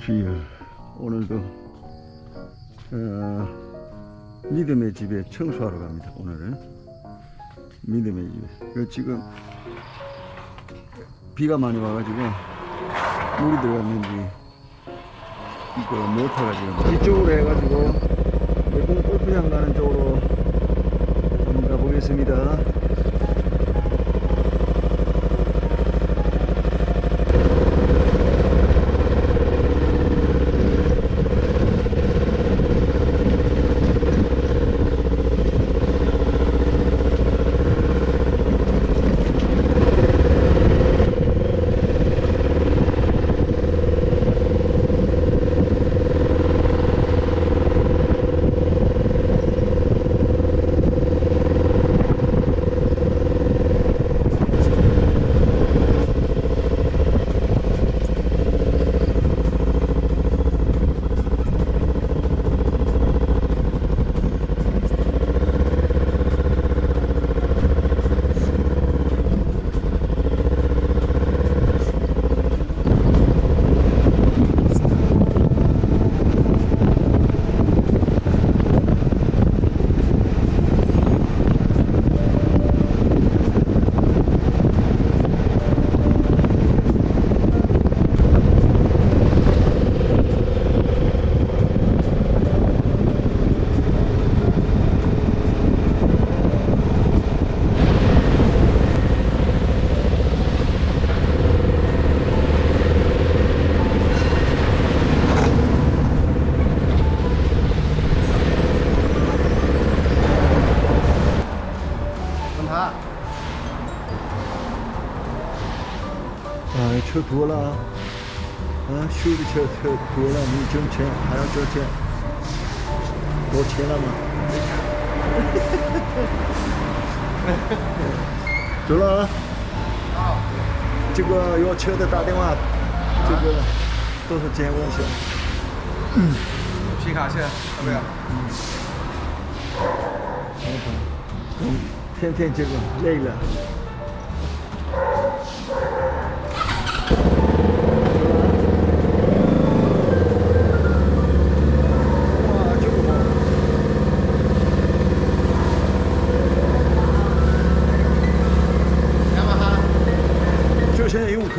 주여 오늘도 어, 믿음의 집에 청소하러 갑니다. 오늘은 믿음의 집에 그 지금 비가 많이 와가지고 물이 들어갔는지 이거 모터가 지금 이쪽으로 해가지고 매공 골프장 가는 쪽으로 한번 가보겠습니다. 多了，啊，修的车车多了，你挣钱还要交钱，多钱了吗？走了啊！这个要车的打电话，这个多少钱问一下？皮卡车要不要？嗯，天天这个累了。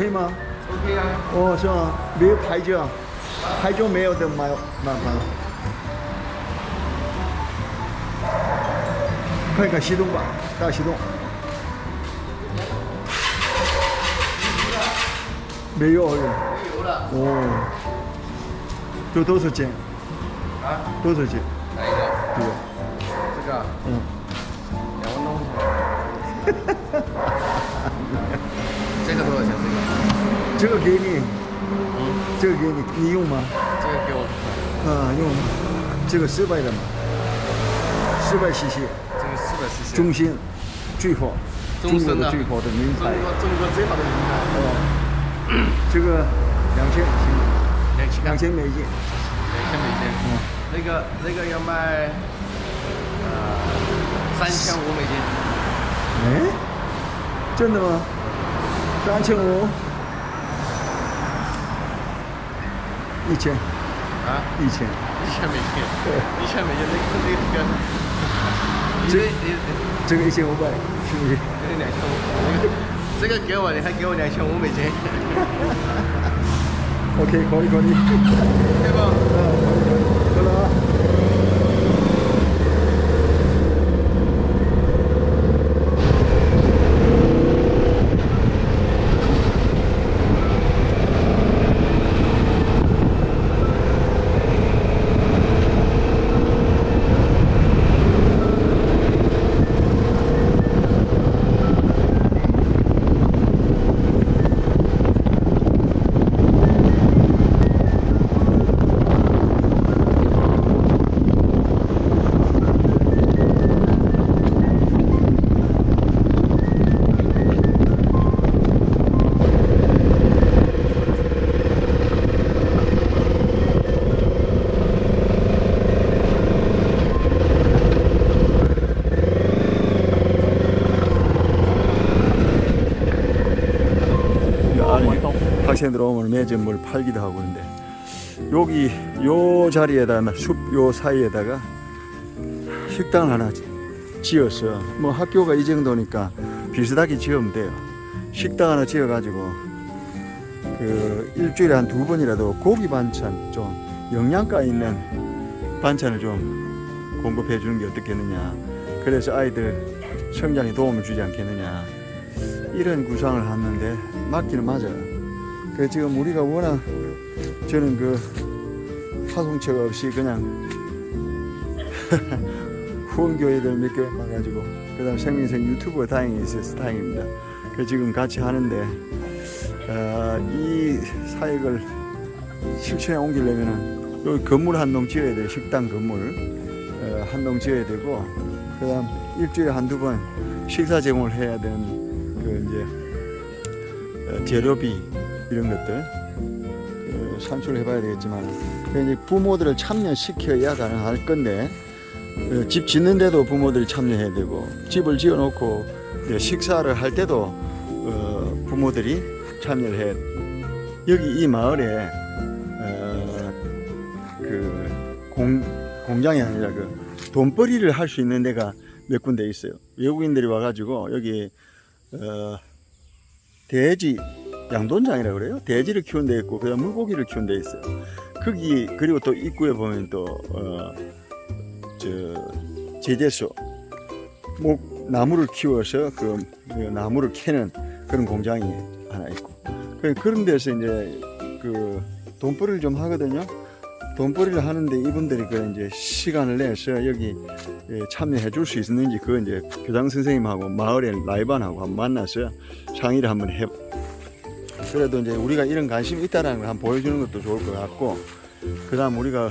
可以吗？ OK 啊，哦，是吗？没有牌照，牌照没有的麻麻烦了。快点启动吧，大启动。没有没油了哦，这多少钱？啊？多少钱？哪一个？这个，这个嗯，两万多。 这个多少钱？这个？这个给你，这个给你，你用吗？这个给我看看。啊，用。这个四百的嘛，四百 cc，这个四百 cc。中兴，最好，中国的的最好的名中牌。中国最好的名牌。哦，这个两千，行，两千两千美金。两千美金。嗯，那个那个要卖呃三千五美金。哎，真的吗？三千五，一千，啊？一千。一千美金。对一千美金，那个那个。你这这你这个一千五百，是不是？这个两千五，这个给我，你还给我两千五美金，OK，可以可以。对吧？嗯，可以可以，走了啊。 안에 학생들 오면 매점 뭘 팔기도 하고 그런데 여기 요 자리에다가 숲 요 사이에다가 식당 하나 지었어요. 뭐 학교가 이 정도니까 비슷하게 지으면 돼요. 식당 하나 지어가지고 그 일주일에 한 두 번이라도 고기 반찬 좀 영양가 있는 반찬을 좀 공급해 주는 게 어떻겠느냐. 그래서 아이들 성장에 도움을 주지 않겠느냐. 이런 구상을 하는데 맞기는 맞아요. 그 지금 우리가 워낙 저는 그 파송처가 없이 그냥 후원교회들 몇 개 봐가지고 그 다음 생민생 유튜브가 다행히 있어서 다행입니다. 그 지금 같이 하는데 어, 이 사역을 실천에 옮기려면은 여기 건물 한 동 지어야 돼요. 식당 건물 어, 한동 지어야 되고 그 다음 일주일에 한두 번 식사 제공을 해야 되는 그 이제 어, 재료비 이런 것들 그 산출을 해봐야 되겠지만 그 이제 부모들을 참여시켜야 가능할 건데 어, 집 짓는데도 부모들이 참여해야 되고 집을 지어놓고 식사를 할 때도 어, 부모들이 참여를 해. 여기 이 마을에 어, 그 공, 공장이 아니라 그 돈벌이를 할 수 있는 데가 몇 군데 있어요. 외국인들이 와가지고 여기 어, 돼지 양돈장이라 그래요. 돼지를 키운 데 있고 그다음 물고기를 키운 데 있어요. 거기 그리고 또 입구에 보면 또 어, 저 제재소 목 나무를 키워서 그 나무를 캐는 그런 공장이 하나 있고 그- 그런 데서 이제 그 돈벌이를 좀 하거든요. 돈벌이를 하는데 이분들이 그 이제 시간을 내서 여기 예, 참여해 줄 수 있는지 그 이제 교장 선생님하고 마을의 라이반하고 만나서 상의를 한번 해. 그래도 이제 우리가 이런 관심이 있다라는 걸 한번 보여주는 것도 좋을 것 같고, 그 다음 우리가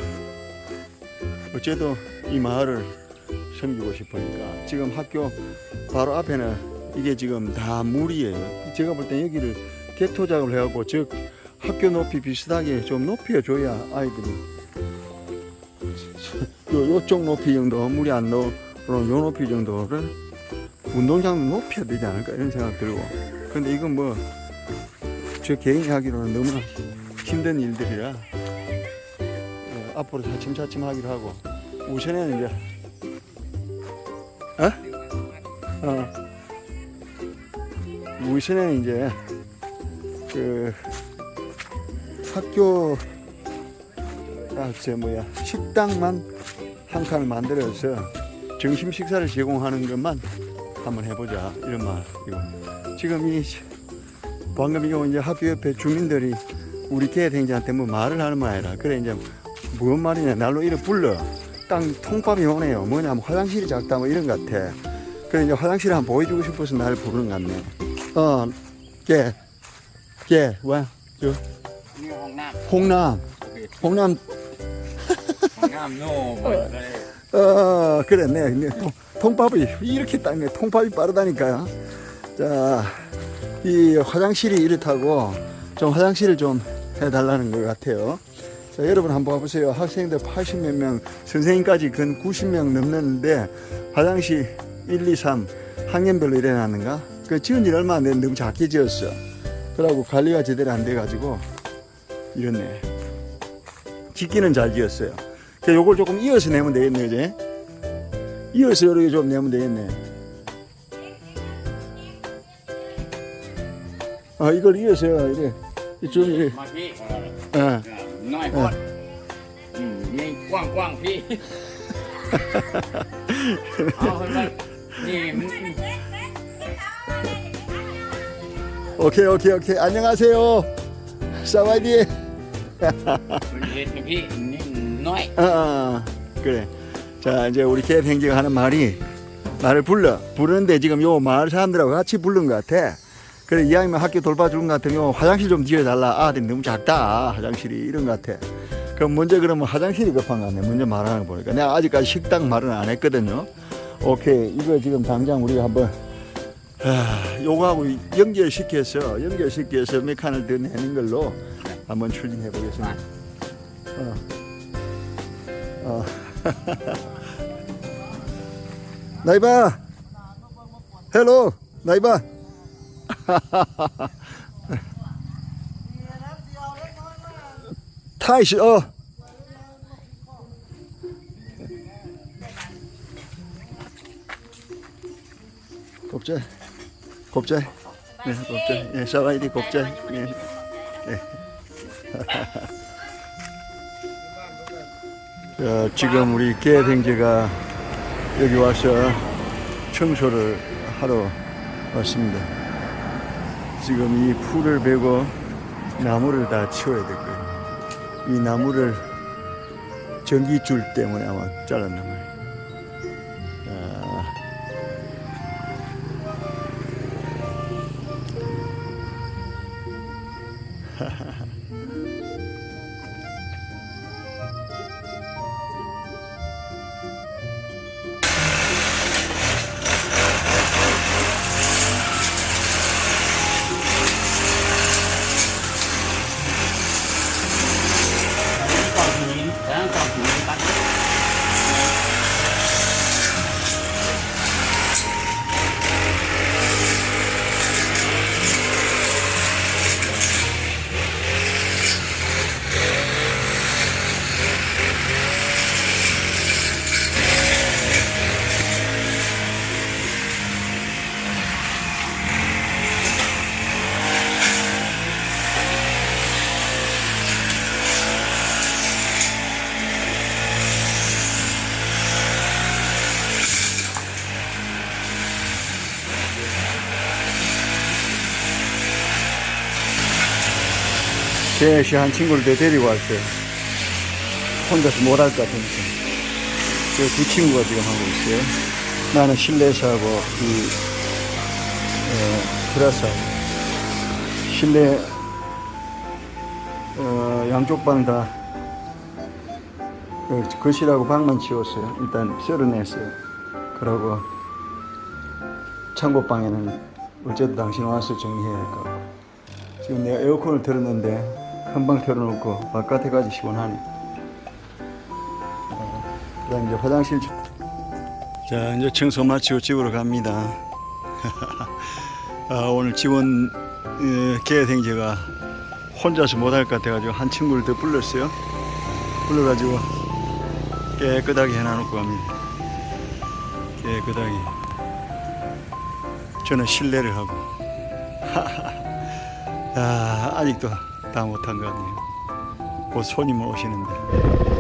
어째도 이 마을을 섬기고 싶으니까 지금 학교 바로 앞에는 이게 지금 다 물이에요. 제가 볼땐 여기를 개토작을 해갖고 즉 학교 높이 비슷하게 좀 높여줘야 아이들이 요, 요쪽 높이 정도 물이 안 넣어 요 높이 정도를 운동장 높여야 되지 않을까 이런 생각 들고 근데 이건 뭐 저 개인이 하기로는 너무나 힘든 일들이라 어, 앞으로 차츰차츰 하기로 하고 우선에는 이제 어? 어. 우선에는 이제 그 학교 아저 뭐야 식당만 한 칸을 만들어서 점심 식사를 제공하는 것만 한번 해보자 이런 말이고 지금 이 방금 이거 이제 학교옆에 주민들이 우리 개댕지한테 뭐 말을 하는 거 아니라 그래 이제 무슨 말이냐. 날로 이래 불러. 땅 통밥이 오네요. 뭐냐면 뭐 화장실이 작다 뭐 이런 것 같아. 그래 이제 화장실 한번 보여주고 싶어서 날 부르는 것 같네. 어개개와 저. 홍남. 홍남. 어 그래 네, 네. 통, 통밥이 이렇게 딱네 통밥이 빠르다니까요 자 이 화장실이 이렇다고 좀 화장실을 좀 해달라는 것 같아요. 자 여러분 한번 봐보세요. 학생들 80몇 명 선생님까지 근 90명 넘는데 화장실 1, 2, 3 학년별로 이래놨는가? 그 지은 지 얼마 안 됐는데 너무 작게 지었어. 그러고 관리가 제대로 안 돼가지고 이렇네. 짓기는 잘 지었어요. 그 요걸 조금 이어서 내면 되겠네, 이제. 이어서 이렇게 좀 내면 되겠네. 아, 이걸 이어서 이래. 좀 이래. มาพี่ 예. น้อยพอดอืมนี่กว้างกว้างๆพี่ เอาคนละนี่มัน 오케이, 오케이, 오케이. 안녕하세요. 사와디. มันเห็นกับพี่นี่น้อย 아, 아, 그래. 자, 이제 우리 개 행지가 하는 말이 나를 불러. 부르는데 지금 요 마을 사람들하고 같이 부른 것 같아. 그래, 이왕이면 학교 돌봐주는 것 같으면 화장실 좀 지어달라. 아, 너무 작다. 화장실이 이런 것 같아. 그럼 먼저 그러면 화장실이 급한 거 같네. 먼저 말하는 거 보니까. 내가 아직까지 식당 말은 안 했거든요. 오케이. 이거 지금 당장 우리가 한번, 아, 요거하고 연결시켜서, 연결시켜서 몇 칸을 더 내는 걸로 한번 추진해 보겠습니다. 어. 어. 나이바 헬로 나이바 타이시 어. 곱제 곱제. 네 곱제. 예 사와이디 곱제. 예. 예. 자, 지금 우리 개생제가 여기 와서 청소를 하러 왔습니다. 지금 이 풀을 베고 나무를 다 치워야 될 거예요. 이 나무를 전기줄 때문에 아마 잘랐나 봐요. 제시 한 친구를 내 데리고 왔어요. 혼자서 못할것 같으니까. 저두 친구가 지금 하고 있어요. 나는 실내에서 하고, 이, 어, 테라스 하고. 실내, 어, 양쪽 방 다, 그, 거실하고 방만 치웠어요. 일단 썰어냈어요. 그러고, 창고방에는 어쨌든 당신 와서 정리해야 할것 같고. 지금 내가 에어컨을 틀었는데 한방 틀어놓고 바깥에까지 시원하네. 어, 그다음 이제 화장실. 좀- 자 이제 청소 마치고 집으로 갑니다. 아, 오늘 집은 어, 개생제가 혼자서 못할 것 같아가지고 한 친구를 더 불렀어요. 불러가지고 깨끗하게 해놔놓고 갑니다. 깨끗하게. 저는 실내를 하고. 아, 아직도 다 못한 것 같네요. 곧 손님 오시는데.